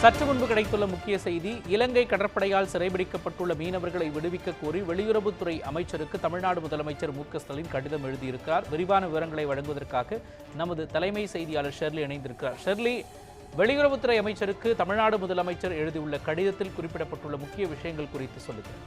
சற்று முன்பு கிடைத்துள்ள முக்கிய செய்தி இலங்கை கடற்படையால் சிறைபிடிக்கப்பட்டுள்ள மீனவர்களை விடுவிக்க கோரி வெளியுறவுத்துறை அமைச்சருக்கு தமிழ்நாடு முதலமைச்சர் மு ஸ்டாலின் கடிதம் எழுதியிருக்கிறார் விரிவான விவரங்களை வழங்குவதற்காக நமது தலைமை செய்தியாளர் ஷெர்லி இணைந்திருக்கிறார். ஷெர்லி வெளியுறவுத்துறை அமைச்சருக்கு தமிழ்நாடு முதலமைச்சர் எழுதியுள்ள கடிதத்தில் குறிப்பிடப்பட்டுள்ள முக்கிய விஷயங்கள் குறித்து சொல்லுங்கள்.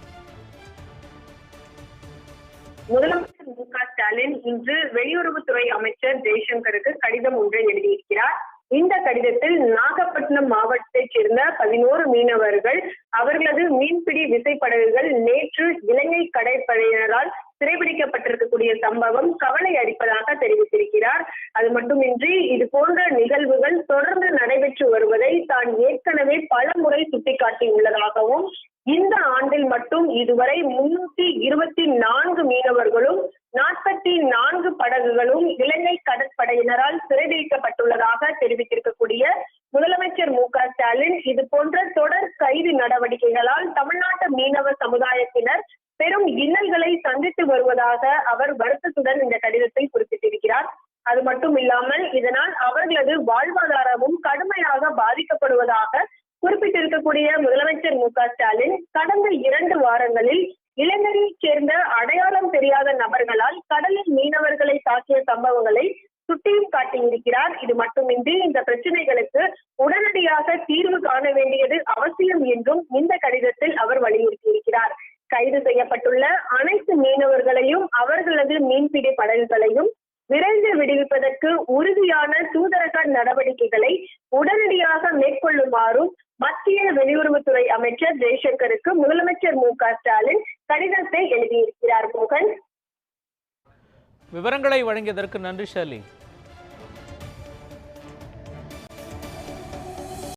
முதலமைச்சர் மு க ஸ்டாலின் இன்று வெளியுறவுத்துறை அமைச்சர் ஜெய்சங்கருக்கு கடிதம் ஒன்றை எழுதியிருக்கிறார். இந்த கடிதத்தில் நாகப்பட்டினம் மாவட்டத்தைச் சேர்ந்த பதினோரு மீனவர்கள் அவர்களது மீன்பிடி விசைப்படகுகள் நேற்று இலங்கை கடற்படையினரால் சிறைபிடிக்கப்பட்டிருக்கக்கூடிய சம்பவம் கவலை அளிப்பதாக தெரிவித்திருக்கிறார். அது மட்டுமின்றி இது போன்ற நிகழ்வுகள் தொடர்ந்து நடைபெற்று வருவதை தான் ஏற்கனவே பல முறை சுட்டிக்காட்டியுள்ளதாகவும் இந்த ஆண்டில் மட்டும் இதுவரை முன்னூத்தி இருபத்தி நான்கு மீனவர்களும் நாற்பத்தி நான்கு படகுகளும் இலங்கை கடற்படையினரால் சிறைபிடிக்கப்பட்டுள்ளதாக தெரிவித்திருக்கக்கூடிய முதலமைச்சர் மு க ஸ்டாலின் இது போன்ற தொடர் கைது நடவடிக்கைகளால் தமிழ்நாட்டு மீனவ சமுதாயத்தினர் பெரும் இன்னல்களை சந்தித்து வருவதாக அவர் வருத்தத்துடன் இந்த கடிதத்தை குறிப்பிட்டிருக்கிறார். அது மட்டும் இல்லாமல் இதனால் அவர்களது வாழ்வாதாரமும் கடுமையாக பாதிக்கப்படுவதாக குறிப்பிட்டிருக்கக்கூடிய முதலமைச்சர் மு க ஸ்டாலின் கடந்த இரண்டு வாரங்களில் இலங்கையைச் சேர்ந்த அடையாளம் தெரியாத நபர்களால் கடலில் மீனவர்களை தாக்கிய சம்பவங்களை சுட்டியும் காட்டியிருக்கிறார். இது மட்டுமின்றி இந்த பிரச்சனைகளுக்கு உடனடியாக தீர்வு காண வேண்டியது அவசியம் என்றும் இந்த கடிதத்தில் அவர் வலியுறுத்தியிருக்கிறார். கைது செய்யப்பட்டுள்ள அனைத்து மீனவர்களையும் அவர்களது மீன்பிடி படகுகளையும் விரைந்து விடுவிப்பதற்கு உறுதியான தூதரக நடவடிக்கைகளை உடனடியாக மேற்கொள்ளுமாறும் மத்திய வெளியுறவுத்துறை அமைச்சர் ஜெய்சங்கருக்கு முதலமைச்சர் மு க ஸ்டாலின் கடிதத்தை எழுதியிருக்கிறார் மோகன். விவரங்களை வழங்கியதற்கு நன்றி ஷர்லி